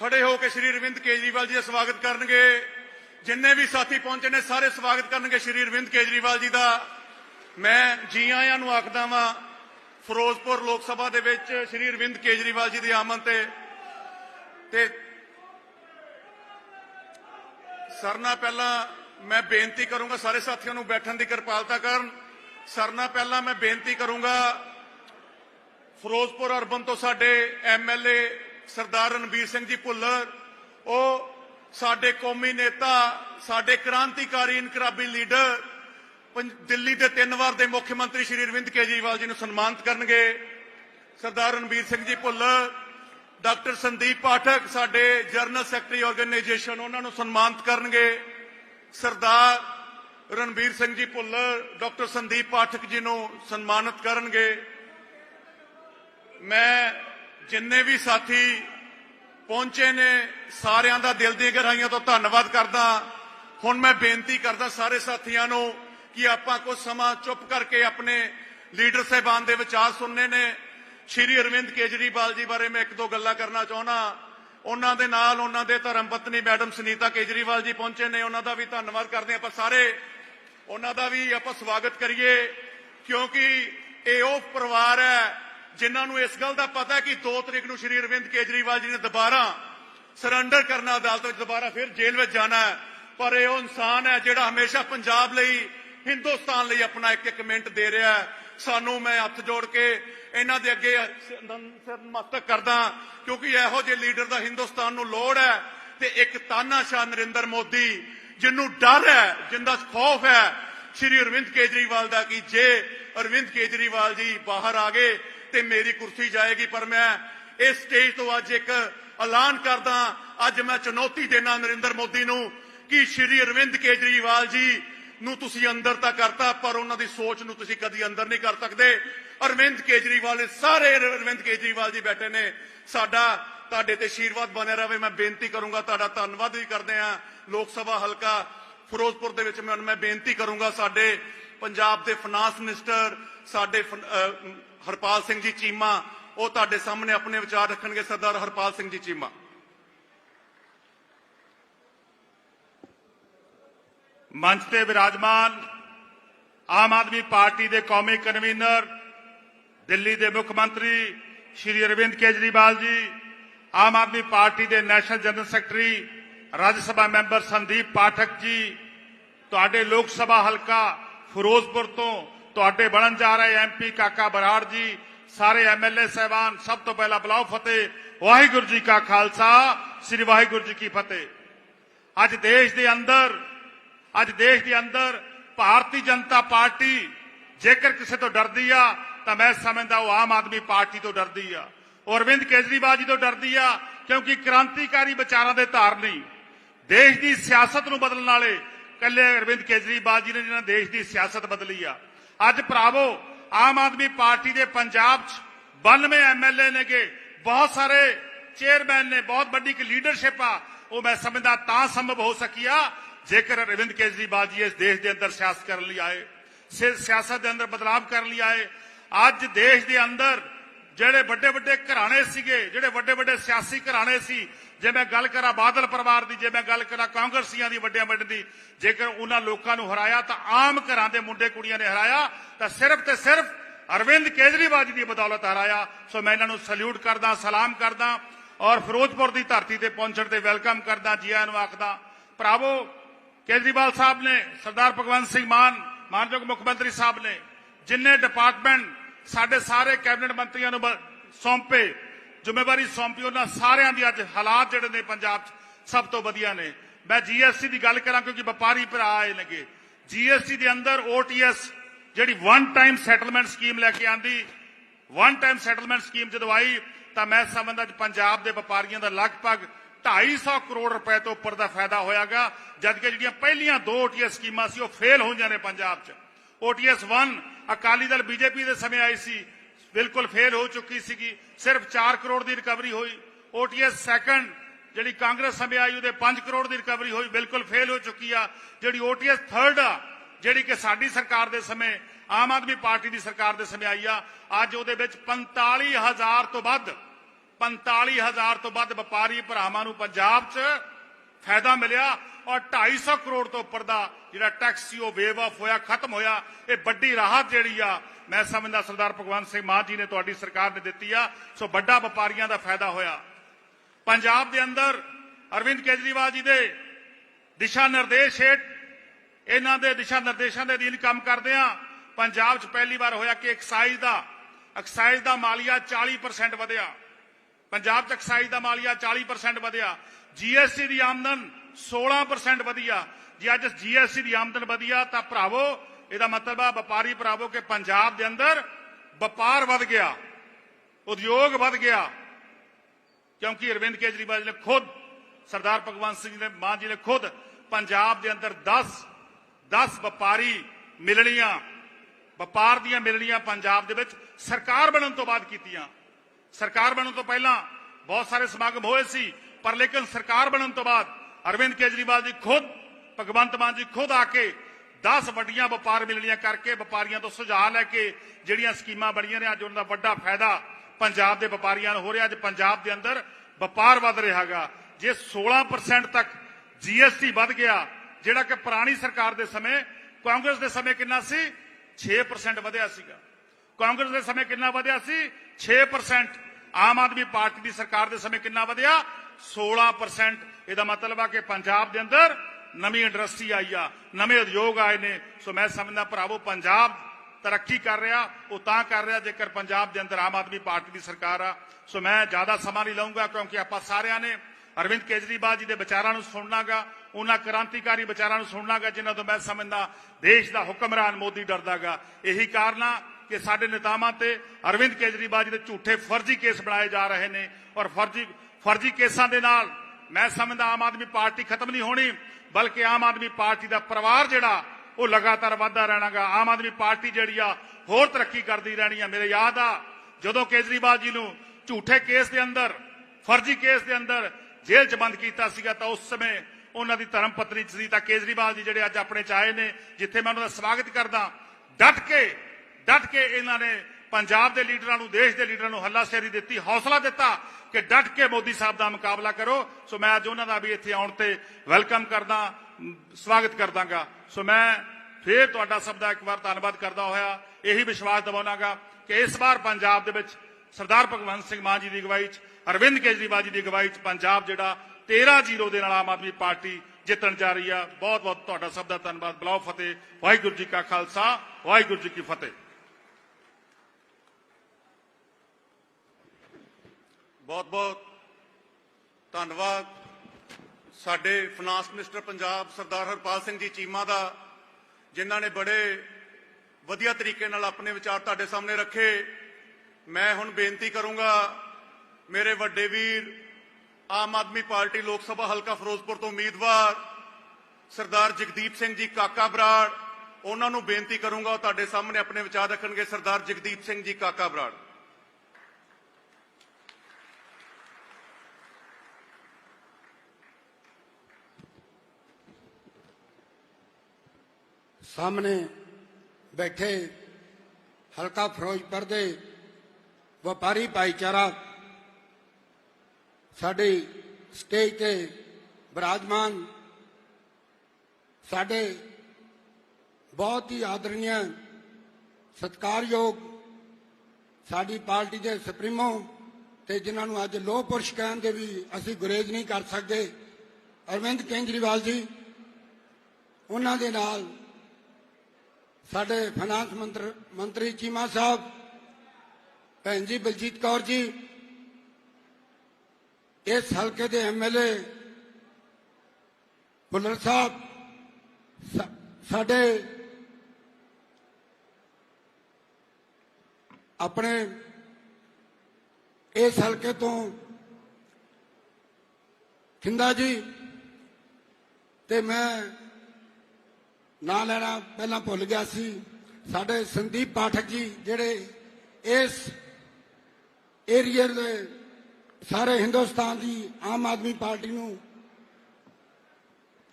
ਖੜੇ ਹੋ ਕੇ ਸ਼੍ਰੀ ਅਰਵਿੰਦ ਕੇਜਰੀਵਾਲ ਜੀ ਦਾ ਸਵਾਗਤ ਕਰਨਗੇ। ਜਿੰਨੇ ਵੀ ਸਾਥੀ ਪਹੁੰਚੇ ਨੇ, ਸਾਰੇ ਸਵਾਗਤ ਕਰਨਗੇ ਸ਼੍ਰੀ ਅਰਵਿੰਦ ਕੇਜਰੀਵਾਲ ਜੀ ਦਾ। ਮੈਂ ਜੀ ਆਇਆਂ ਨੂੰ ਆਖਦਾ ਵਾਂ, ਫਿਰੋਜ਼ਪੁਰ ਲੋਕ ਸਭਾ ਦੇ ਵਿੱਚ ਸ਼੍ਰੀ ਅਰਵਿੰਦ ਕੇਜਰੀਵਾਲ ਜੀ ਦੀ ਆਮਦ ਤੇ। ਤੇ ਸਰਨਾ ਪਹਿਲਾਂ ਮੈਂ ਬੇਨਤੀ ਕਰੂੰਗਾ ਸਾਰੇ ਸਾਥੀਆਂ ਨੂੰ ਬੈਠਣ ਦੀ ਕਿਰਪਾਲਤਾ ਕਰਨ। ਸਰਨਾ ਪਹਿਲਾਂ ਮੈਂ ਬੇਨਤੀ ਕਰੂੰਗਾ, ਫਿਰੋਜ਼ਪੁਰ ਅਰਬਨ ਤੋਂ ਸਾਡੇ ਐਮਐਲਏ ਸਰਦਾਰ ਰਣਬੀਰ ਸਿੰਘ ਜੀ ਭੁੱਲਰ, ਉਹ ਸਾਡੇ ਕੌਮੀ ਨੇਤਾ, ਸਾਡੇ ਕ੍ਰਾਂਤੀਕਾਰੀ ਇਨਕਲਾਬੀ ਲੀਡਰ, ਪੰਜ- ਦਿੱਲੀ ਦੇ ਤਿੰਨ ਵਾਰ ਦੇ ਮੁੱਖ ਮੰਤਰੀ ਸ਼੍ਰੀ ਅਰਵਿੰਦ ਕੇਜਰੀਵਾਲ ਜੀ ਨੂੰ ਸਨਮਾਨਿਤ ਕਰਨਗੇ। ਸਰਦਾਰ ਰਣਬੀਰ ਸਿੰਘ ਜੀ ਭੁੱਲਰ, ਡਾਕਟਰ ਸੰਦੀਪ ਪਾਠਕ ਸਾਡੇ ਜਨਰਲ ਸੈਕਟਰੀ ਆਰਗੇਨਾਈਜੇਸ਼ਨ, ਉਹਨਾਂ ਨੂੰ ਸਨਮਾਨਿਤ ਕਰਨਗੇ। ਸਰਦਾਰ ਰਣਬੀਰ ਸਿੰਘ ਜੀ ਭੁੱਲਰ, ਡਾਕਟਰ ਸੰਦੀਪ ਪਾਠਕ ਜੀ ਨੂੰ ਸਨਮਾਨਿਤ ਕਰਨਗੇ। ਮੈਂ ਜਿੰਨੇ ਵੀ ਸਾਥੀ ਪਹੁੰਚੇ ਨੇ, ਸਾਰਿਆਂ ਦਾ ਦਿਲ ਦੀਆਂ ਗਹਿਰਾਈਆਂ ਤੋਂ ਧੰਨਵਾਦ ਕਰਦਾ। ਹੁਣ ਮੈਂ ਬੇਨਤੀ ਕਰਦਾ ਸਾਰੇ ਸਾਥੀਆਂ ਨੂੰ ਕਿ ਆਪਾਂ ਕੁਝ ਸਮਾਂ ਚੁੱਪ ਕਰਕੇ ਆਪਣੇ ਲੀਡਰ ਸਾਹਿਬਾਨ ਦੇ ਵਿਚਾਰ ਸੁਣਨੇ ਨੇ। ਸ਼੍ਰੀ ਅਰਵਿੰਦ ਕੇਜਰੀਵਾਲ ਜੀ ਬਾਰੇ ਮੈਂ ਇੱਕ ਦੋ ਗੱਲਾਂ ਕਰਨਾ ਚਾਹੁੰਦਾ। ਉਹਨਾਂ ਦੇ ਨਾਲ ਉਹਨਾਂ ਦੇ ਧਰਮ ਪਤਨੀ ਮੈਡਮ ਸੁਨੀਤਾ ਕੇਜਰੀਵਾਲ ਜੀ ਪਹੁੰਚੇ ਨੇ। ਉਹਨਾਂ ਦਾ ਵੀ ਧੰਨਵਾਦ ਕਰਦੇ ਹਾਂ ਆਪਾਂ ਸਾਰੇ। ਉਹਨਾਂ ਦਾ ਵੀ ਆਪਾਂ ਸਵਾਗਤ ਕਰੀਏ, ਕਿਉਂਕਿ ਇਹ ਉਹ ਪਰਿਵਾਰ ਹੈ ਜਿਨ੍ਹਾਂ ਨੂੰ ਇਸ ਗੱਲ ਦਾ ਪਤਾ ਕਿ 2 ਤਰੀਕ ਨੂੰ ਸ਼੍ਰੀ ਅਰਵਿੰਦ ਕੇਜਰੀਵਾਲ ਜੀ ਨੇ ਦੁਬਾਰਾ ਸਰੈਂਡਰ ਕਰਨਾ ਅਦਾਲਤ ਵਿੱਚ ਦੁਬਾਰਾ ਫਿਰ ਜੇਲ੍ਹ ਵਿੱਚ ਜਾਣਾ ਹੈ। ਪਰ ਇਹ ਉਹ ਇਨਸਾਨ ਹੈ ਜਿਹੜਾ ਹਮੇਸ਼ਾ ਪੰਜਾਬ ਲਈ, ਹਿੰਦੁਸਤਾਨ ਲਈ ਆਪਣਾ ਇੱਕ ਇੱਕ ਮਿੰਟ ਦੇ ਰਿਹਾ ਹੈ। ਸਾਨੂੰ ਮੈਂ ਹੱਥ ਜੋੜ ਕੇ ਇਹਨਾਂ ਦੇ ਅੱਗੇ ਸਿਰ ਨਮਸਤਕ ਕਰਦਾ ਕਿਉਂਕਿ ਇਹੋ ਜਿਹੇ ਲੀਡਰ ਦਾ ਹਿੰਦੁਸਤਾਨ ਨੂੰ ਲੋੜ ਹੈ ਤੇ ਇੱਕ ਤਾਨਾਸ਼ਾਹ ਨਰਿੰਦਰ ਮੋਦੀ ਜਿਹਨੂੰ ਡਰ ਹੈ, ਜਿੰਦਾ ਖੌਫ ਹੈ, ਸ਼੍ਰੀ ਅਰਵਿੰਦ ਕੇਜਰੀਵਾਲ ਦਾ ਕਿ ਜੇ ਅਰਵਿੰਦ ਕੇਜਰੀਵਾਲ ਜੀ ਬਾਹਰ ਆ ਗਏ ਤੇ ਮੇਰੀ ਕੁਰਸੀ ਜਾਏਗੀ, ਪਰ ਮੈਂ ਇਸ ਸਟੇਜ ਤੋਂ ਅੱਜ ਇੱਕ ਐਲਾਨ ਕਰਦਾ ਅੱਜ ਮੈਂ ਚੁਣੌਤੀ ਦੇਣਾ ਨਰਿੰਦਰ ਮੋਦੀ ਨੂੰ ਕਿ ਸ਼੍ਰੀ ਅਰਵਿੰਦ ਕੇਜਰੀਵਾਲ ਜੀ ਨੂੰ ਤੁਸੀਂ ਅੰਦਰ ਤਾਂ ਕਰਤਾ, ਪਰ ਉਹਨਾਂ ਦੀ ਸੋਚ ਨੂੰ ਤੁਸੀਂ ਕਦੀ ਅੰਦਰ ਨਹੀਂ ਕਰ ਸਕਦੇ। ਅਰਵਿੰਦ ਕੇਜਰੀਵਾਲ ਇਹ ਸਾਰੇ ਅਰਵਿੰਦ ਕੇਜਰੀਵਾਲ ਜੀ ਬੈਠੇ ਨੇ। ਸਾਡਾ, ਤੁਹਾਡੇ ਤੇ ਆਸ਼ੀਰਵਾਦ ਬਣਿਆ ਰਹੇ, ਮੈਂ ਬੇਨਤੀ ਕਰੂੰਗਾ, ਤੁਹਾਡਾ ਧੰਨਵਾਦ ਵੀ ਕਰਦੇ ਆ ਲੋਕ ਸਭਾ ਹਲਕਾ ਫਿਰੋਜ਼ਪੁਰ ਦੇ ਵਿੱਚ ਮੈਂ ਮੈਂ ਬੇਨਤੀ ਕਰੂੰਗਾ ਸਾਡੇ ਪੰਜਾਬ ਦੇ ਫਾਈਨਾਂਸ ਮਿਨਿਸਟਰ ਸਾਡੇ ਹਰਪਾਲ ਸਿੰਘ ਜੀ ਚੀਮਾ, ਉਹ ਤੁਹਾਡੇ ਸਾਹਮਣੇ ਆਪਣੇ ਵਿਚਾਰ ਰੱਖਣਗੇ, ਸਰਦਾਰ ਹਰਪਾਲ ਸਿੰਘ ਜੀ ਚੀਮਾ। ਮੰਚ ਤੇ ਵਿਰਾਜਮਾਨ ਆਮ ਆਦਮੀ ਪਾਰਟੀ ਦੇ ਕੌਮੀ ਕਨਵੀਨਰ, ਦਿੱਲੀ ਦੇ ਮੁੱਖ ਮੰਤਰੀ ਸ਼੍ਰੀ ਅਰਵਿੰਦ ਕੇਜਰੀਵਾਲ ਜੀ, ਆਮ ਆਦਮੀ ਪਾਰਟੀ ਦੇ national general secretary, Rajya Sabha member Sandeep Pathak ji, ਤੁਹਾਡੇ ਲੋਕ ਸਭਾ ਹਲਕਾ ਫਿਰੋਜ਼ਪੁਰ ਤੋਂ ਤੁਹਾਡੇ ਬਣਨ ਜਾ ਰਹੇ ਐਮਪੀ ਕਾਕਾ ਬਰਾੜ ਜੀ, ਸਾਰੇ ਐਮਐਲਏ ਸਹਿਬਾਨ, ਸਭ ਤੋਂ ਪਹਿਲਾਂ ਬੁਲਾਓ ਫਤਿਹ, ਵਾਹਿਗੁਰੂ ਜੀ ਕਾ ਖਾਲਸਾ, ਸ੍ਰੀ ਵਾਹਿਗੁਰੂ ਜੀ ਕੀ ਫਤਿਹ। ਅੱਜ ਦੇਸ਼ ਦੇ ਅੰਦਰ, ਅੱਜ ਦੇਸ਼ ਦੇ ਅੰਦਰ ਭਾਰਤੀ ਜਨਤਾ ਪਾਰਟੀ ਜੇਕਰ ਕਿਸੇ ਤੋਂ ਡਰਦੀ ਆ, ਤਾਂ ਮੈਂ ਸਮਝਦਾ ਉਹ ਆਮ ਆਦਮੀ ਪਾਰਟੀ ਤੋਂ ਡਰਦੀ ਆ। ਔਰ ਅਰਵਿੰਦ ਕੇਜਰੀਵਾਲ ਜੀ ਤੋਂ ਡਰਦੀ ਆ, ਕਿਉਂਕਿ ਕ੍ਰਾਂਤੀਕਾਰੀ ਵਿਚਾਰਾਂ ਦੇ ਧਾਰਨੀ ਦੇਸ਼ ਦੀ ਸਿਆਸਤ ਨੂੰ ਬਦਲਣ ਵਾਲੇ ਕੱਲੇ ਅਰਵਿੰਦ ਕੇਜਰੀਵਾਲ ਜੀ ਨੇ ਜਿਹਨਾਂ ਦੇਸ਼ ਦੀ ਸਿਆਸਤ ਬਦਲੀ ਆ। ਅੱਜ ਭਰਾਵੋ, ਆਮ ਆਦਮੀ ਪਾਰਟੀ ਦੇ ਪੰਜਾਬ 'ਚ 92 ਐਮਐਲਏ ਨੇਗੇ, ਬਹੁਤ ਸਾਰੇ ਚੇਅਰਮੈਨ ਨੇ, ਬਹੁਤ ਵੱਡੀ ਇੱਕ ਲੀਡਰਸ਼ਿਪ ਆ, ਉਹ ਮੈਂ ਸਮਝਦਾ ਤਾਂ ਸੰਭਵ ਹੋ ਸਕਿਆ, ਜੇਕਰ ਅਰਵਿੰਦ ਕੇਜਰੀਵਾਲ ਜੀ ਇਸ ਦੇਸ਼ ਦੇ ਅੰਦਰ ਸਿਆਸਤ ਕਰਨ ਲਈ ਆਏ ਸਿਆਸਤ ਦੇ ਅੰਦਰ ਬਦਲਾਅ ਕਰਨ ਲਈ ਆਏ, ਅੱਜ ਦੇਸ਼ ਦੇ ਅੰਦਰ ਜਿਹੜੇ ਵੱਡੇ ਵੱਡੇ ਘਰਾਣੇ ਸੀਗੇ, ਜਿਹੜੇ ਵੱਡੇ ਵੱਡੇ ਸਿਆਸੀ ਘਰਾਣੇ ਸੀ ਜੇ ਮੈਂ ਗੱਲ ਕਰਾਂ ਬਾਦਲ ਪਰਿਵਾਰ ਦੀ, ਜੇ ਮੈਂ ਗੱਲ ਕਰਾਂ ਕਾਂਗਰਸੀਆਂ ਦੀ, ਵੱਡਿਆਂ ਵੱਡੇ ਦੀ, ਜੇਕਰ ਉਹਨਾਂ ਲੋਕਾਂ ਨੂੰ ਹਰਾਇਆ ਤਾਂ ਆਮ ਘਰਾਂ ਦੇ ਮੁੰਡੇ ਕੁੜੀਆਂ ਨੇ ਹਰਾਇਆ, ਤਾਂ ਸਿਰਫ ਤੇ ਸਿਰਫ ਅਰਵਿੰਦ ਕੇਜਰੀਵਾਲ ਜੀ ਦੀ ਬਦੌਲਤ ਹਰਾਇਆ। ਸੋ ਮੈਂ ਇਹਨਾਂ ਨੂੰ ਸਲੂਟ ਕਰਦਾ, ਸਲਾਮ ਕਰਦਾ ਔਰ ਫਿਰੋਜ਼ਪੁਰ ਦੀ ਧਰਤੀ ਤੇ ਪਹੁੰਚਣ ਤੇ ਵੈਲਕਮ ਕਰਦਾ, ਜੀ ਆਇਆਂ ਨੂੰ ਆਖਦਾ, ਭਰਾਵੋ, ਕੇਜਰੀਵਾਲ ਸਾਹਿਬ ਨੇ, ਸਰਦਾਰ ਭਗਵੰਤ ਸਿੰਘ ਮਾਨ, ਮਾਨਯੋਗ ਮੁੱਖ ਮੰਤਰੀ ਸਾਹਿਬ ਨੇ ਜਿੰਨੇ ਡਿਪਾਰਟਮੈਂਟ ਸਾਡੇ ਸਾਰੇ ਕੈਬਨਿਟ ਮੰਤਰੀਆਂ ਨੂੰ ਸੌਂਪੇ ਜ਼ਿੰਮੇਵਾਰੀ ਸੌਂਪੀ ਉਹਨਾਂ ਸਾਰਿਆਂ ਦੀ ਅੱਜ ਹਾਲਾਤ ਜਿਹੜੇ ਨੇ ਪੰਜਾਬ 'ਚ ਸਭ ਤੋਂ ਵਧੀਆ ਨੇ। ਮੈਂ ਜੀਐਸਟੀ ਦੀ ਗੱਲ ਕਰਾਂ ਕਿਉਂਕਿ ਵਪਾਰੀ ਭਰਾ ਆਏ ਨੇਗੇ। ਜੀਐਸਟੀ ਦੇ ਅੰਦਰ ਓਟੀਐਸ ਜਿਹੜੀ ਵਨ ਟਾਈਮ ਸੈਟਲਮੈਂਟ ਸਕੀਮ ਲੈ ਕੇ ਆਂਦੀ ਵਨ ਟਾਈਮ ਸੈਟਲਮੈਂਟ ਸਕੀਮ ਜਦੋਂ ਆਈ ਤਾਂ ਮੈਂ ਸਮਝਦਾ ਪੰਜਾਬ ਦੇ ਵਪਾਰੀਆਂ ਦਾ ਲਗਭਗ 250 ਕਰੋੜ ਰੁਪਏ ਤੋਂ ਉੱਪਰ ਦਾ ਫਾਇਦਾ ਹੋਇਆਗਾ, ਜਦਕਿ ਜਿਹੜੀਆਂ ਪਹਿਲੀਆਂ ਦੋ ਓਟੀਐਸ ਸਕੀਮਾਂ ਸੀ ਉਹ ਫੇਲ ਹੋਈਆਂ ਨੇ ਪੰਜਾਬ 'ਚ। ਓਟੀਐਸ 1 ਅਕਾਲੀ ਦਲ ਬੀਜੇਪੀ ਦੇ ਸਮੇਂ ਆਈ ਸੀ ਬਿਲਕੁਲ ਫੇਲ ਹੋ ਚੁੱਕੀ ਸੀਗੀ। ਸਿਰਫ 4 ਕਰੋੜ ਦੀ ਰਿਕਵਰੀ ਹੋਈ। ਓਟੀਐਸ ਸੈਕੰਡ ਜਿਹੜੀ ਕਾਂਗਰਸ ਸਮੇਂ ਆਈ, ਉਹਦੇ 5 ਕਰੋੜ ਦੀ ਰਿਕਵਰੀ ਹੋਈ। ਬਿਲਕੁਲ ਫੇਲ ਹੋ ਚੁੱਕੀ ਆ। ਜਿਹੜੀ ਓਟੀਐਸ ਥਰਡ ਆ, ਜਿਹੜੀ ਕਿ ਸਾਡੀ ਸਰਕਾਰ ਦੇ ਸਮੇਂ, ਆਮ ਆਦਮੀ ਪਾਰਟੀ ਦੀ ਸਰਕਾਰ ਦੇ ਸਮੇਂ ਆਈ ਆ, ਅੱਜ ਉਹਦੇ ਵਿੱਚ 45000 ਤੋਂ ਵੱਧ 45000 ਤੋਂ ਵੱਧ ਵਪਾਰੀ ਭਰਾਵਾਂ ਨੂੰ ਪੰਜਾਬ 'ਚ ਫਾਇਦਾ ਮਿਲਿਆ ਔਰ 250 ਕਰੋੜ ਤੋਂ ਉੱਪਰ ਦਾ ਜਿਹੜਾ ਟੈਕਸ ਸੀ, ਉਹ ਵੇਵ ਆਫ ਹੋਇਆ, ਖਤਮ ਹੋਇਆ। ਇਹ ਵੱਡੀ ਰਾਹਤ ਜਿਹੜੀ ਆ ਮੈਂ ਸਮਝਦਾ ਸਰਦਾਰ ਭਗਵੰਤ ਸਿੰਘ ਮਾਨ ਜੀ ਨੇ ਤੁਹਾਡੀ ਸਰਕਾਰ ਨੇ ਦਿੱਤੀ ਆ, ਸੋ ਵੱਡਾ ਵਪਾਰੀਆਂ ਦਾ ਫਾਇਦਾ ਹੋਇਆ। ਪੰਜਾਬ ਦੇ ਅੰਦਰ ਅਰਵਿੰਦ ਕੇਜਰੀਵਾਲ ਜੀ ਦੇ ਦਿਸ਼ਾ ਨਿਰਦੇਸ਼ ਹੇਠ ਇਹਨਾਂ ਦੇ ਦਿਸ਼ਾ ਨਿਰਦੇਸ਼ਾਂ ਦੇ ਅਧੀਨ ਕੰਮ ਕਰਦੇ ਆ। ਪੰਜਾਬ 'ਚ ਪਹਿਲੀ ਵਾਰ ਹੋਇਆ ਕਿ ਐਕਸਾਈਜ਼ ਦਾ ਐਕਸਾਈਜ਼ ਦਾ ਮਾਲੀਆ 40% ਵਧਿਆ। ਪੰਜਾਬ 'ਚ ਐਕਸਾਈਜ਼ ਦਾ ਮਾਲੀਆ 40% ਵਧਿਆ। ਜੀਐਸਟੀ ਦੀ ਆਮਦਨ 16% ਵਧਿਆ ਜੇ ਅੱਜ ਜੀਐਸਟੀ ਦੀ ਆਮਦਨ ਵਧਿਆ ਤਾਂ ਭਰਾਵੋ ਇਹਦਾ ਮਤਲਬ ਆ ਵਪਾਰੀ ਭਰਾਵੋ ਕਿ ਪੰਜਾਬ ਦੇ ਅੰਦਰ ਵਪਾਰ ਵੱਧ ਗਿਆ, ਉਦਯੋਗ ਵੱਧ ਗਿਆ, ਕਿਉਂਕਿ ਅਰਵਿੰਦ ਕੇਜਰੀਵਾਲ ਜੀ ਨੇ ਖੁਦ, ਸਰਦਾਰ ਭਗਵੰਤ ਸਿੰਘ ਨੇ ਮਾਨ ਜੀ ਨੇ ਖੁਦ ਪੰਜਾਬ ਦੇ ਅੰਦਰ 10 10 ਵਪਾਰੀ ਮਿਲਣੀਆਂ, ਵਪਾਰ ਦੀਆਂ ਮਿਲਣੀਆਂ ਪੰਜਾਬ ਦੇ ਵਿੱਚ ਸਰਕਾਰ ਬਣਨ ਤੋਂ ਬਾਅਦ ਕੀਤੀਆਂ। ਸਰਕਾਰ ਬਣਨ ਤੋਂ ਪਹਿਲਾਂ ਬਹੁਤ ਸਾਰੇ ਸਮਾਗਮ ਹੋਏ ਸੀ, ਪਰ ਲੇਕਿਨ ਸਰਕਾਰ ਬਣਨ ਤੋਂ ਬਾਅਦ ਅਰਵਿੰਦ ਕੇਜਰੀਵਾਲ ਜੀ ਖੁਦ, ਭਗਵੰਤ ਮਾਨ ਜੀ ਖੁਦ ਆ ਕੇ 10 ਵੱਡੀਆਂ ਵਪਾਰ ਮਿਲਣੀਆਂ ਕਰਕੇ ਵਪਾਰੀਆਂ ਤੋਂ ਸੁਝਾਅ ਲੈ ਕੇ ਜਿਹੜੀਆਂ ਸਕੀਮਾਂ ਬਣੀਆਂ ਨੇ, ਅੱਜ ਉਹਨਾਂ ਦਾ ਵੱਡਾ ਫਾਇਦਾ ਪੰਜਾਬ ਦੇ ਵਪਾਰੀਆਂ ਨੂੰ ਹੋ ਰਿਹਾ। ਅੱਜ ਪੰਜਾਬ ਦੇ ਅੰਦਰ ਵਪਾਰ ਵੱਧ ਰਿਹਾਗਾ ਜੇ 16% ਤੱਕ ਜੀਐਸਟੀ ਵੱਧ ਗਿਆ, ਜਿਹੜਾ ਕਿ ਪੁਰਾਣੀ ਸਰਕਾਰ ਦੇ ਸਮੇਂ, ਕਾਂਗਰਸ ਦੇ ਸਮੇਂ ਕਿੰਨਾ ਸੀ? 6% ਵਧਿਆ ਸੀਗਾ। ਕਾਂਗਰਸ ਦੇ ਸਮੇਂ ਕਿੰਨਾ ਵਧਿਆ ਸੀ? 6% ਆਮ ਆਦਮੀ ਪਾਰਟੀ ਦੀ ਸਰਕਾਰ ਦੇ ਸਮੇਂ ਕਿੰਨਾ ਵਧਿਆ? 16% ਇਹਦਾ ਮਤਲਬ ਆ ਕਿ ਪੰਜਾਬ ਦੇ ਅੰਦਰ ਨਵੀਂ ਇੰਡਸਟਰੀ ਆਈ ਆ, ਨਵੇਂ ਉਦਯੋਗ ਆਏ ਨੇ। ਸੋ ਮੈਂ ਸਮਝਦਾ ਭਰਾਵੋ, ਪੰਜਾਬ ਤਰੱਕੀ ਕਰ ਰਿਹਾ, ਉਹ ਤਾਂ ਕਰ ਰਿਹਾ ਜੇਕਰ ਪੰਜਾਬ ਦੇ ਅੰਦਰ ਆਮ ਆਦਮੀ ਪਾਰਟੀ ਦੀ ਸਰਕਾਰ ਆ। ਸੋ ਮੈਂ ਜ਼ਿਆਦਾ ਸਮਾਂ ਨਹੀਂ ਲਵਾਂਗਾ ਕਿਉਂਕਿ ਆਪਾਂ ਸਾਰਿਆਂ ਨੇ ਅਰਵਿੰਦ ਕੇਜਰੀਵਾਲ ਜੀ ਦੇ ਵਿਚਾਰਾਂ ਨੂੰ ਸੁਣਨਾਗਾ, ਉਹਨਾਂ ਕ੍ਰਾਂਤੀਕਾਰੀ ਵਿਚਾਰਾਂ ਨੂੰ ਸੁਣਨਾਗਾ, ਜਿਨ੍ਹਾਂ ਤੋਂ ਮੈਂ ਸਮਝਦਾ ਦੇਸ਼ ਦਾ ਹੁਕਮਰਾਨ ਮੋਦੀ ਡਰਦਾਗਾ। ਇਹੀ ਕਾਰਨ ਆ ਕਿ ਸਾਡੇ ਨੇਤਾਵਾਂ ਤੇ ਅਰਵਿੰਦ ਕੇਜਰੀਵਾਲ ਜੀ ਦੇ ਝੂਠੇ ਫਰਜ਼ੀ ਕੇਸ ਬਣਾਏ ਜਾ ਰਹੇ ਨੇ ਔਰ ਫਰਜ਼ੀ ਫਰਜ਼ੀ ਕੇਸਾਂ ਦੇ ਨਾਲ ਮੈਂ ਸਮਝਦਾ ਆਮ ਆਦਮੀ ਪਾਰਟੀ ਖਤਮ ਨਹੀਂ ਹੋਣੀ। ਬਲਕਿ ਆਮ ਆਦਮੀ ਪਾਰਟੀ ਦਾ ਪਰਿਵਾਰ ਜਿਹੜਾ, ਉਹ ਲਗਾਤਾਰ ਵਧਦਾ ਰਹਿਣਾਗਾ। ਆਮ ਆਦਮੀ ਪਾਰਟੀ ਜਿਹੜੀ ਆ, ਹੋਰ ਤਰੱਕੀ ਕਰਦੀ ਰਹਿਣੀ ਆ। ਮੇਰੇ ਯਾਦ ਆ, ਜਦੋਂ ਕੇਜਰੀਵਾਲ ਜੀ ਨੂੰ ਝੂਠੇ ਕੇਸ ਦੇ ਅੰਦਰ, ਫਰਜ਼ੀ ਕੇਸ ਦੇ ਅੰਦਰ ਜੇਲ੍ਹ 'ਚ ਬੰਦ ਕੀਤਾ ਸੀਗਾ, ਤਾਂ ਉਸ ਸਮੇਂ ਉਹਨਾਂ ਦੀ ਧਰਮ ਪਤਨੀ ਸੁਨੀਤਾ ਕੇਜਰੀਵਾਲ ਜੀ ਜਿਹੜੇ ਅੱਜ ਆਪਣੇ ਚ ਆਏ ਨੇ, ਜਿੱਥੇ ਮੈਂ ਉਹਨਾਂ ਦਾ ਸਵਾਗਤ ਕਰਦਾ, ਡਟ ਕੇ ਡਟ ਕੇ ਇਹਨਾਂ ਨੇ ਪੰਜਾਬ ਦੇ ਲੀਡਰਾਂ ਨੂੰ ਦੇਸ਼ ਦੇ ਲੀਡਰਾਂ ਨੂੰ ਹੱਲਾਸ਼ੇਰੀ ਦਿੱਤੀ ਹੌਸਲਾ ਦਿੱਤਾ ਕਿ ਡਟ ਕੇ ਮੋਦੀ ਸਾਹਿਬ ਦਾ ਮੁਕਾਬਲਾ ਕਰੋ। ਸੋ ਮੈਂ ਅੱਜ ਉਹਨਾਂ ਦਾ ਵੀ ਇੱਥੇ ਆਉਣ ਤੇ ਵੈਲਕਮ ਕਰਦਾ ਮ, ਸਵਾਗਤ ਕਰਦਾਗਾ। ਸੋ ਮੈਂ ਫੇਰ ਤੁਹਾਡਾ ਸਭ ਦਾ ਇੱਕ ਵਾਰ ਧੰਨਵਾਦ ਕਰਦਾ ਹੋਇਆ ਇਹੀ ਵਿਸ਼ਵਾਸ ਦਿਵਾਉਣਾਗਾ ਕਿ ਇਸ ਵਾਰ ਪੰਜਾਬ ਦੇ ਵਿੱਚ ਸਰਦਾਰ ਭਗਵੰਤ ਸਿੰਘ ਮਾਨ ਜੀ ਦੀ ਅਗਵਾਈ 'ਚ ਅਰਵਿੰਦ ਕੇਜਰੀਵਾਲ ਜੀ ਦੀ ਅਗਵਾਈ 'ਚ ਪੰਜਾਬ ਜਿਹੜਾ 13-0 ਦੇ ਨਾਲ ਆਮ ਆਦਮੀ ਪਾਰਟੀ ਜਿੱਤਣ ਜਾ ਰਹੀ ਆ। ਬਹੁਤ ਬਹੁਤ ਤੁਹਾਡਾ ਸਭ ਦਾ ਧੰਨਵਾਦ। ਬਲਾਉ ਫਤਿਹ। ਵਾਹਿਗੁਰੂ ਜੀ ਕਾ ਖਾਲਸਾ ਵਾਹਿਗੁਰੂ ਜੀ ਕੀ ਫਤਿਹ। ਬਹੁਤ ਬਹੁਤ ਧੰਨਵਾਦ। ਸਾਡੇ ਫਾਈਨਾਂਸ ਮਿਨਿਸਟਰ ਪੰਜਾਬ ਸਰਦਾਰ ਹਰਪਾਲ ਸਿੰਘ ਜੀ ਚੀਮਾ ਦਾ, ਜਿਨ੍ਹਾਂ ਨੇ ਬੜੇ ਵਧੀਆ ਤਰੀਕੇ ਨਾਲ ਆਪਣੇ ਵਿਚਾਰ ਤੁਹਾਡੇ ਸਾਹਮਣੇ ਰੱਖੇ। ਮੈਂ ਹੁਣ ਬੇਨਤੀ ਕਰੂੰਗਾ, ਮੇਰੇ ਵੱਡੇ ਵੀਰ, ਆਮ ਆਦਮੀ ਪਾਰਟੀ ਲੋਕ ਸਭਾ ਹਲਕਾ ਫਿਰੋਜ਼ਪੁਰ ਤੋਂ ਉਮੀਦਵਾਰ, ਸਰਦਾਰ ਜਗਦੀਪ ਸਿੰਘ ਜੀ ਕਾਕਾ ਬਰਾੜ, ਉਹਨਾਂ ਨੂੰ ਬੇਨਤੀ ਕਰੂੰਗਾ ਉਹ ਤੁਹਾਡੇ ਸਾਹਮਣੇ ਆਪਣੇ ਵਿਚਾਰ ਰੱਖਣਗੇ, ਸਰਦਾਰ ਜਗਦੀਪ ਸਿੰਘ ਜੀ ਕਾਕਾ ਬਰਾੜ। ਸਾਹਮਣੇ ਬੈਠੇ ਹਲਕਾ ਫਿਰੋਜ਼ਪੁਰ ਦੇ ਵਪਾਰੀ ਭਾਈਚਾਰਾ, ਸਾਡੀ ਸਟੇਜ ਤੇ ਬਰਾਜਮਾਨ, ਸਾਡੇ ਬਹੁਤ ਹੀ ਆਦਰਣੀय ਸਤਿਕਾਰਯੋਗ ਸਾਡੀ ਪਾਰਟੀ ਦੇ ਸੁਪਰੀਮੋ ਤੇ ਜਿਨ੍ਹਾਂ ਨੂੰ ਅੱਜ ਲੋਹ ਪੁਰਸ਼ ਕਹਿਣ ਦੇ ਵੀ ਅਸੀਂ ਗੁਰੇਜ਼ ਨਹੀਂ ਕਰ ਸਕਦੇ, ਅਰਵਿੰਦ ਕੇਜਰੀਵਾਲ ਜੀ, ਉਹਨਾਂ ਦੇ ਨਾਲ ਸਾਡੇ ਫਾਈਨਾਂਸ ਮੰਤਰ, ਮੰਤਰੀ ਚੀਮਾ ਸਾਹਿਬ, ਭੈਣ ਜੀ ਬਲਜੀਤ ਕੌਰ ਜੀ, ਇਸ ਹਲਕੇ ਦੇ ਐਮਐਲਏ ਭੁੱਲਰ ਸਾਹਿਬ ਸਾਡੇ ਆਪਣੇ ਇਸ ਹਲਕੇ ਤੋਂ ਖਿੰਦਾ ਜੀ ਤੇ ਮੈਂ ਨਾਂ ਲੈਣਾ ਪਹਿਲਾਂ ਭੁੱਲ ਗਿਆ ਸੀ। ਸਾਡੇ ਸੰਦੀਪ ਪਾਠਕ ਜੀ ਜਿਹੜੇ ਇਸ ਏਰੀਆ ਦੇ ਸਾਰੇ ਹਿੰਦੁਸਤਾਨ ਦੀ ਆਮ ਆਦਮੀ ਪਾਰਟੀ ਨੂੰ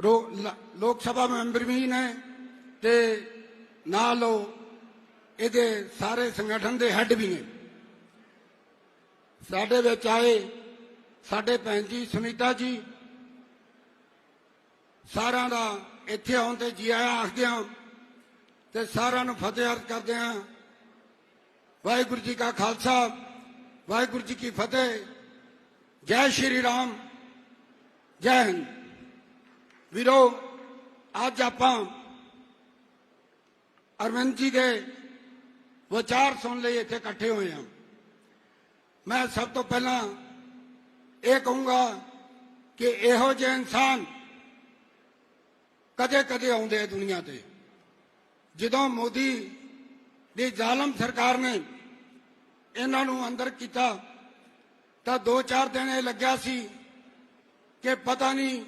ਰੋ- ਲੋਕ ਸਭਾ ਮੈਂਬਰ ਵੀ ਨੇ ਤੇ ਨਾਲ ਉਹ ਇਹਦੇ ਸਾਰੇ ਸੰਗਠਨ ਦੇ ਹੈੱਡ ਵੀ ਨੇ। ਸਾਡੇ ਵਿੱਚ ਆਏ ਸਾਡੇ ਭੈਣ ਜੀ ਸੁਨੀਤਾ ਜੀ, ਸਾਰਿਆਂ ਦਾ ਇੱਥੇ ਆਉਣ ਤੇ ਜੀ ਆਇਆਂ ਆਖਦੇ ਹਾਂ ਤੇ ਸਾਰਿਆਂ ਨੂੰ ਫਤਿਹ ਅਰਜ਼ ਕਰਦੇ ਹਾਂ। ਵਾਹਿਗੁਰੂ ਜੀ ਕਾ ਖਾਲਸਾ, ਵਾਹਿਗੁਰੂ ਜੀ ਕੀ ਫਤਿਹ। ਜੈ ਸ਼੍ਰੀ ਰਾਮ, ਜੈ ਹਿੰਦ। ਵੀਰੋ, ਅੱਜ ਆਪਾਂ ਅਰਵਿੰਦ ਜੀ ਦੇ ਵਿਚਾਰ ਸੁਣ ਲਈ, ਇੱਥੇ ਇਕੱਠੇ ਹੋਏ ਹਾਂ। ਮੈਂ ਸਭ ਤੋਂ ਪਹਿਲਾਂ ਇਹ ਕਹੂੰਗਾ ਕਿ ਇਹੋ ਜਿਹੇ ਇਨਸਾਨ ਕਦੇ ਕਦੇ ਆਉਂਦੇ ਆ ਦੁਨੀਆ ਤੇ। ਜਦੋਂ ਮੋਦੀ ਦੀ ਜ਼ਾਲਮ ਸਰਕਾਰ ਨੇ ਇਹਨਾਂ ਨੂੰ ਅੰਦਰ ਕੀਤਾ, ਤਾਂ 2-4 ਦਿਨ ਇਹ ਲੱਗਿਆ ਸੀ ਕਿ ਪਤਾ ਨਹੀਂ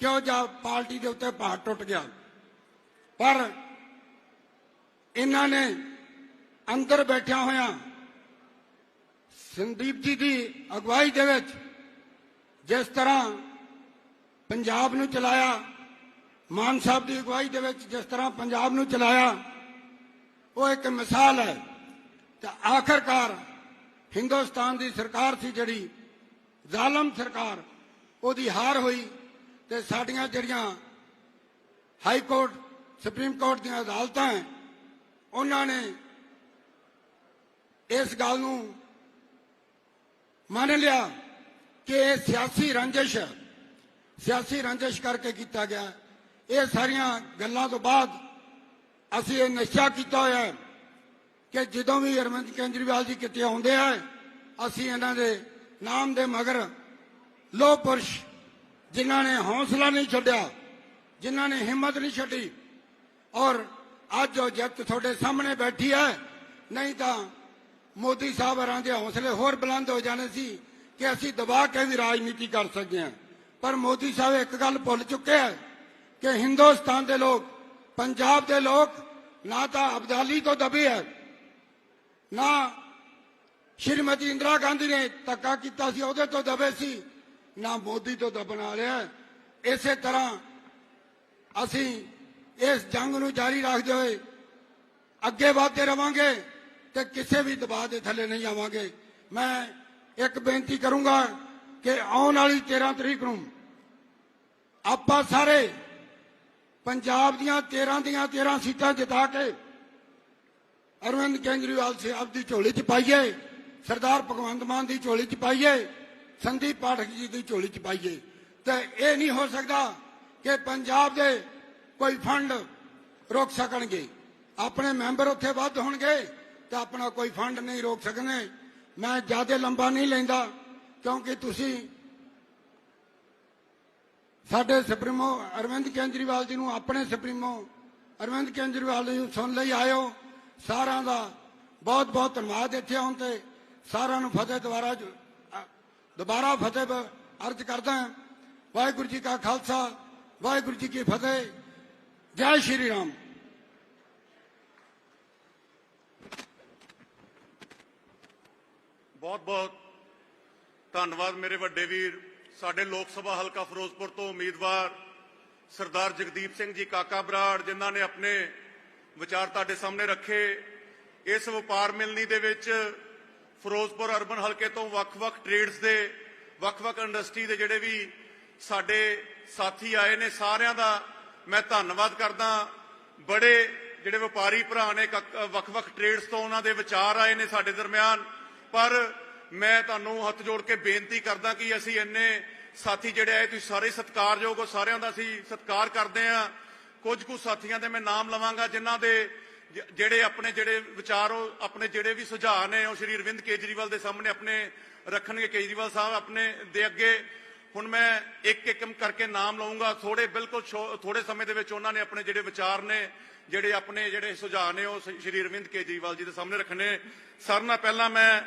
ਕਿਉਂ ਜਾ ਪਾਰਟੀ ਦੇ ਉੱਤੇ ਪਹਾੜ ਟੁੱਟ ਗਿਆ। ਪਰ ਇਹਨਾਂ ਨੇ ਅੰਦਰ ਬੈਠਿਆ ਹੋਇਆ ਸੰਦੀਪ ਜੀ ਦੀ ਅਗਵਾਈ ਦੇ ਵਿੱਚ ਜਿਸ ਤਰ੍ਹਾਂ ਪੰਜਾਬ ਨੂੰ ਚਲਾਇਆ ਮਾਨ ਸਾਹਿਬ ਦੀ ਅਗਵਾਈ ਦੇ ਵਿੱਚ ਜਿਸ ਤਰ੍ਹਾਂ ਪੰਜਾਬ ਨੂੰ ਚਲਾਇਆ ਉਹ ਇੱਕ ਮਿਸਾਲ ਹੈ। ਤੇ ਆਖਰਕਾਰ ਹਿੰਦੁਸਤਾਨ ਦੀ ਸਰਕਾਰ ਸੀ ਜਿਹੜੀ ਜ਼ਾਲਮ ਸਰਕਾਰ ਉਹਦੀ ਹਾਰ ਹੋਈ ਤੇ ਸਾਡੀਆਂ ਜਿਹੜੀਆਂ ਹਾਈ ਕੋਰਟ ਸੁਪਰੀਮ ਕੋਰਟ ਦੀਆਂ ਅਦਾਲਤਾਂ ਹੈ, ਉਹਨਾਂ ਨੇ ਇਸ ਗੱਲ ਨੂੰ ਮੰਨ ਲਿਆ ਕਿ ਇਹ ਸਿਆਸੀ ਰੰਜਿਸ਼ ਸਿਆਸੀ ਰੰਜਿਸ਼ ਕਰਕੇ ਕੀਤਾ ਗਿਆ। ਇਹ ਸਾਰੀਆਂ ਗੱਲਾਂ ਤੋਂ ਬਾਅਦ ਅਸੀਂ ਇਹ ਨਿਸ਼ਚਾ ਕੀਤਾ ਹੋਇਆ ਹੈ ਕਿ ਜਦੋਂ ਵੀ ਅਰਵਿੰਦ ਕੇਜਰੀਵਾਲ ਜੀ ਕਿਤੇ ਆਉਂਦੇ ਆ, ਅਸੀਂ ਇਹਨਾਂ ਦੇ ਨਾਮ ਦੇ ਮਗਰ ਲੋਹ ਪੁਰਸ਼ ਜਿਨ੍ਹਾਂ ਨੇ ਹੌਸਲਾ ਨਹੀਂ ਛੱਡਿਆ, ਜਿਨ੍ਹਾਂ ਨੇ ਹਿੰਮਤ ਨਹੀਂ ਛੱਡੀ ਔਰ ਅੱਜ ਉਹ ਜਿੱਤ ਤੁਹਾਡੇ ਸਾਹਮਣੇ ਬੈਠੀ ਹੈ, ਨਹੀਂ ਤਾਂ ਮੋਦੀ ਸਾਹਿਬ ਹਰਾਂ ਦੇ ਹੌਸਲੇ ਹੋਰ ਬੁਲੰਦ ਹੋ ਜਾਣੇ ਸੀ ਕਿ ਅਸੀਂ ਦਬਾ ਕੇ ਵੀ ਰਾਜਨੀਤੀ ਕਰ ਸਕਦੇ ਹਾਂ। ਪਰ ਮੋਦੀ ਸਾਹਿਬ ਇੱਕ ਗੱਲ ਭੁੱਲ ਚੁੱਕੇ ਹੈ ਕਿ ਹਿੰਦੁਸਤਾਨ ਦੇ ਲੋਕ, ਪੰਜਾਬ ਦੇ ਲੋਕ ਨਾ ਤਾਂ ਅਬਦਾਲੀ ਤੋਂ ਦਬੇ ਹੈ ਨਾ ਸ਼੍ਰੀਮਤੀ ਇੰਦਰਾ ਗਾਂਧੀ ਨੇ ਧੱਕਾ ਕੀਤਾ ਸੀ, ਉਹਦੇ ਤੋਂ ਦਬੇ ਸੀ, ਨਾ ਮੋਦੀ ਤੋਂ ਦਬਣ ਵਾਲੇ ਹੈ ਇਸੇ ਤਰ੍ਹਾਂ ਅਸੀਂ ਇਸ ਜੰਗ ਨੂੰ ਜਾਰੀ ਰੱਖਦੇ ਹੋਏ ਅੱਗੇ ਵਧਦੇ ਰਵਾਂਗੇ ਤੇ ਕਿਸੇ ਵੀ ਦਬਾਅ ਦੇ ਥੱਲੇ ਨਹੀਂ ਆਵਾਂਗੇ। ਮੈਂ ਇੱਕ ਬੇਨਤੀ ਕਰੂੰਗਾ ਕਿ ਆਉਣ ਵਾਲੀ 13 ਤਰੀਕ ਨੂੰ ਆਪਾਂ ਸਾਰੇ ਪੰਜਾਬ ਦੀਆਂ 13 ਦੀਆਂ 13 ਸੀਟਾਂ ਜਿਤਾ ਕੇ ਅਰਵਿੰਦ ਕੇਜਰੀਵਾਲ ਸਾਹਿਬ ਦੀ ਝੋਲੀ 'ਚ ਪਾਈਏ, ਸਰਦਾਰ ਭਗਵੰਤ ਮਾਨ ਦੀ ਝੋਲੀ 'ਚ ਪਾਈਏ, ਸੰਦੀਪ ਪਾਠਕ ਜੀ ਦੀ ਝੋਲੀ 'ਚ ਪਾਈਏ। ਤੇ ਇਹ ਨਹੀਂ ਹੋ ਸਕਦਾ ਕਿ ਪੰਜਾਬ ਦੇ ਕੋਈ ਫੰਡ ਰੋਕ ਸਕਣਗੇ। ਆਪਣੇ ਮੈਂਬਰ ਉੱਥੇ ਵੱਧ ਹੋਣਗੇ ਤਾਂ ਆਪਣਾ ਕੋਈ ਫੰਡ ਨਹੀਂ ਰੋਕ ਸਕਣੇ ਮੈਂ ਜ਼ਿਆਦਾ ਲੰਬਾ ਨਹੀਂ ਲੈਂਦਾ, ਕਿਉਂਕਿ ਤੁਸੀਂ ਸਾਡੇ ਸੁਪਰੀਮੋ ਅਰਵਿੰਦ ਕੇਜਰੀਵਾਲ ਜੀ ਨੂੰ ਆਪਣੇ ਸੁਪਰੀਮੋ ਅਰਵਿੰਦ ਕੇਜਰੀਵਾਲ ਜੀ ਨੂੰ ਸੁਣ ਲਈ ਆਇਓ। ਸਾਰਿਆਂ ਦਾ ਬਹੁਤ ਬਹੁਤ ਧੰਨਵਾਦ ਇੱਥੇ ਆਉਣ ਤੇ। ਸਾਰਿਆਂ ਨੂੰ ਫਤਿਹ ਦੁਬਾਰਾ ਜ- ਅ, ਦੁਬਾਰਾ ਫਤਿਹ ਬ- ਅਰਜ਼ ਕਰਦਾ ਹਾਂ। ਵਾਹਿਗੁਰੂ ਜੀ ਕਾ ਖਾਲਸਾ ਵਾਹਿਗੁਰੂ ਜੀ ਕੀ ਫਤਿਹ। ਜੈ ਸ਼੍ਰੀ ਰਾਮ। ਬਹੁਤ ਬਹੁਤ ਧੰਨਵਾਦ ਮੇਰੇ ਵੱਡੇ ਵੀਰ। ਸਾਡੇ ਲੋਕ ਸਭਾ ਹਲਕਾ ਫਿਰੋਜ਼ਪੁਰ ਤੋਂ ਉਮੀਦਵਾਰ ਸਰਦਾਰ ਜਗਦੀਪ ਸਿੰਘ ਜੀ ਕਾਕਾ ਬਰਾੜ, ਜਿਨ੍ਹਾਂ ਨੇ ਆਪਣੇ ਵਿਚਾਰ ਤੁਹਾਡੇ ਸਾਹਮਣੇ ਰੱਖੇ, ਇਸ ਵਪਾਰ ਮਿਲਣੀ ਦੇ ਵਿੱਚ ਫਿਰੋਜ਼ਪੁਰ ਅਰਬਨ ਹਲਕੇ ਤੋਂ ਵੱਖ-ਵੱਖ ਟ੍ਰੇਡਸ ਦੇ, ਵੱਖ-ਵੱਖ ਇੰਡਸਟਰੀ ਦੇ ਜਿਹੜੇ ਵੀ ਸਾਡੇ ਸਾਥੀ ਆਏ ਨੇ, ਸਾਰਿਆਂ ਦਾ ਮੈਂ ਧੰਨਵਾਦ ਕਰਦਾ। ਬੜੇ ਜਿਹੜੇ ਵਪਾਰੀ ਭਰਾ ਨੇ ਕੱਕ- ਵੱਖ-ਵੱਖ ਟ੍ਰੇਡਸ ਤੋਂ ਉਹਨਾਂ ਦੇ ਵਿਚਾਰ ਆਏ ਨੇ ਸਾਡੇ ਦਰਮਿਆਨ, ਪਰ ਮੈਂ ਤੁਹਾਨੂੰ ਹੱਥ ਜੋੜ ਕੇ ਬੇਨਤੀ ਕਰਦਾ ਕਿ ਅਸੀਂ ਇੰਨੇ ਸਾਥੀ ਜਿਹੜੇ ਆਏ, ਤੁਸੀਂ ਸਾਰੇ ਸਤਿਕਾਰਯੋਗ ਹੋ, ਸਾਰਿਆਂ ਦਾ ਅਸੀਂ ਸਤਿਕਾਰ ਕਰਦੇ ਆ ਕੁਝ ਕੁ ਸਾਥੀਆਂ ਦੇ ਮੈਂ ਨਾਮ ਲਵਾਂਗਾ, ਜਿਨ੍ਹਾਂ ਦੇ ਜਿਹੜੇ ਆਪਣੇ ਜਿਹੜੇ ਵਿਚਾਰ ਉਹ, ਆਪਣੇ ਜਿਹੜੇ ਵੀ ਸੁਝਾਅ ਨੇ, ਉਹ ਸ਼੍ਰੀ ਅਰਵਿੰਦ ਕੇਜਰੀਵਾਲ ਦੇ ਸਾਹਮਣੇ ਆਪਣੇ ਰੱਖਣਗੇ। ਕੇਜਰੀਵਾਲ ਸਾਹਿਬ ਆਪਣੇ ਦੇ ਅੱਗੇ। ਹੁਣ ਮੈਂ ਇੱਕ ਇੱਕ ਕਰਕੇ ਨਾਮ ਲਵਾਂਗਾ ਥੋੜੇ ਬਿਲਕੁਲ ਥੋੜੇ ਸਮੇਂ ਦੇ ਵਿੱਚ ਉਹਨਾਂ ਨੇ ਆਪਣੇ ਜਿਹੜੇ ਵਿਚਾਰ ਨੇ, ਜਿਹੜੇ ਆਪਣੇ ਜਿਹੜੇ ਸੁਝਾਅ ਨੇ, ਉਹ ਸ਼੍ਰੀ ਅਰਵਿੰਦ ਕੇਜਰੀਵਾਲ ਜੀ ਦੇ ਸਾਹਮਣੇ ਰੱਖਣੇ ਸਾਰਿਆਂ ਨਾਲ ਪਹਿਲਾਂ ਮੈਂ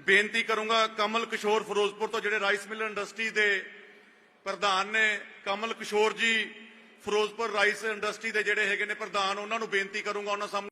ਬੇਨਤੀ ਕਰੂੰਗਾ ਕਮਲ ਕਿਸ਼ੋਰ ਫਿਰੋਜ਼ਪੁਰ ਤੋਂ ਜਿਹੜੇ ਰਾਈਸ ਮਿਲ ਇੰਡਸਟਰੀ ਦੇ ਪ੍ਰਧਾਨ ਨੇ, ਕਮਲ ਕਿਸ਼ੋਰ ਜੀ ਫਿਰੋਜ਼ਪੁਰ ਰਾਈਸ ਇੰਡਸਟਰੀ ਦੇ ਜਿਹੜੇ ਹੈਗੇ ਨੇ ਪ੍ਰਧਾਨ, ਉਹਨਾਂ ਨੂੰ ਬੇਨਤੀ ਕਰੂੰਗਾ ਉਹਨਾਂ ਸਾਹਮਣੇ